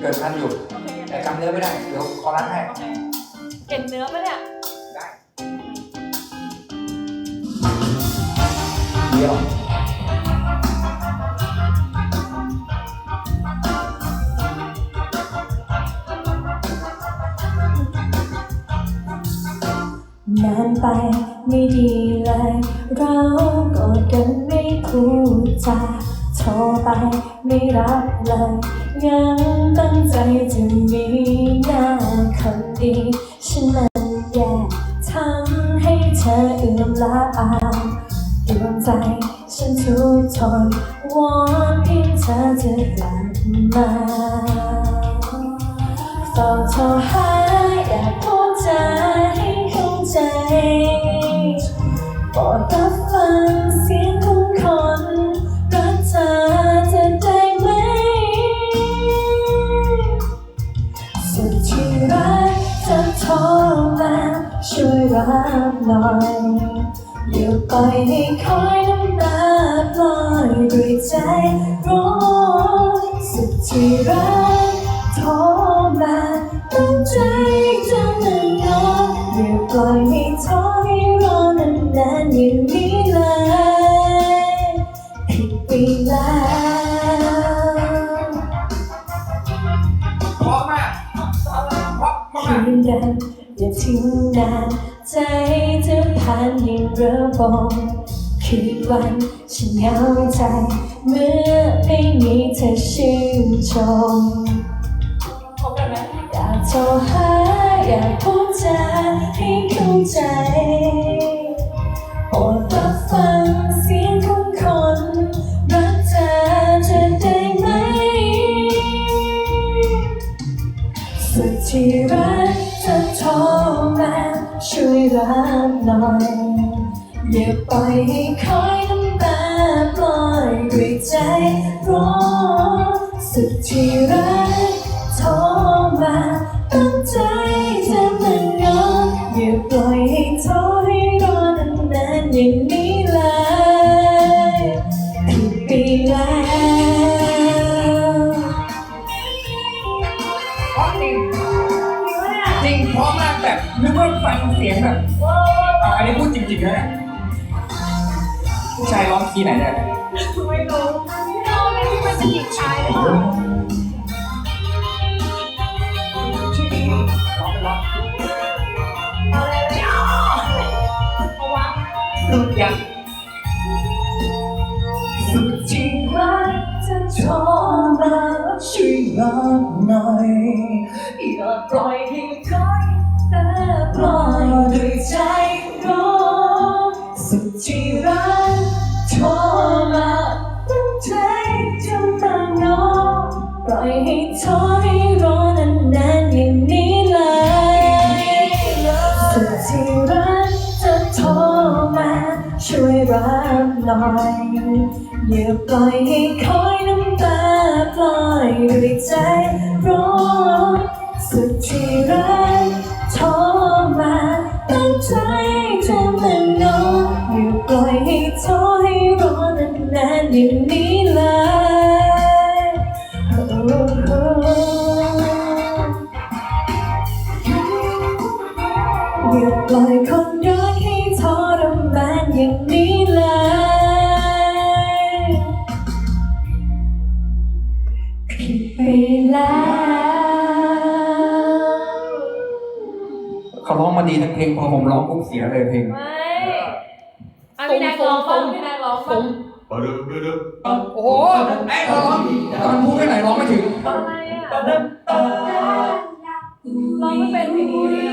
เกิดทันอยู่ โอเคแต่จำเนื้อไม่ได้ เดี๋ยวขอรัดให้ โอเคเห็นเนื้อปะเนี่ยได้เดี๋ยว นานไปไม่ดีเลย เรากอดกันไม่พูดจาโทรไปไม่รับเลย ยังตั้งใจจะมีหน้าคนดีฉันมันแย่ทำให้เธอเอื่อมละอาดวงใจฉันทุกทนวอนเพียงเธอจะกลับมาเฝ้าโทรหาอยากพูดจาให้เข้าใจโปรดรับฟัง อยอย่าไปให้คอยน้ำตาปล่อยด้วยใจร้อนสุดที่รักโทรมาตั้งใจจะนั่งรออย่าปล่อยให้โทรให้ คืนเดินอย่าทิ้งนานใจจะผ่านยิ่งระบมคืนวันฉันเหงาใจ เมื่อไม่มีเธอชื่นชมอยากโทรหาอยากพูดจาให้เข้า อยอย่าปล่อยให้คอยน้ำตาปล่อยด้วยใจร้อนสุดที่รักโทรมาตั้งใจจะมันงอนอย่าปล่อยให้โทรให้รอนานๆอย่างนี้เลยผิดไปแล้วเพราะจริงจริงเพราะมากแบบนึกว่าฟังเสียงแบบ อะอันนี้พูดจริงๆนะผู้ชายร้องคีย์ไหนเนี่ยไม่รู้เราไม่รู้มันจะหยิบชายหรือเปล่าอะไรเลยอะเอาวะสุดยังสุดที่รักจะทรมาช่วยรับหน่อยอย่าปล่อยให้ ปล่อให้รให้อนานๆอย่างนี้เลยสุดที่รักจะโทรมาช่วยรับหน่อยอย่าปล่อยให้คอยน้ำตาปล่อยด้วยใจร้อนสุดที่รักโทรมาตั้งใจจะมาง้ออย่าปล่อยให้โทรให้รอนานๆอย่างนี้ อย่าปล่อยคนรักให้ทรมานอย่างนี้เลยผิดไปแล้ว เขาร้องมาดีทั้งเพลงพอผมร้องปุ๊บเสียเลยเพลง ไม่อะพี่แนกร้องบ้างพี่แนกร้องบ้างโอ้โหไอ้ร้องตอนพูดแค่ไหนร้องไม่ถึงอะไรอะร้องไม่เป็นเพลงนี้ดิ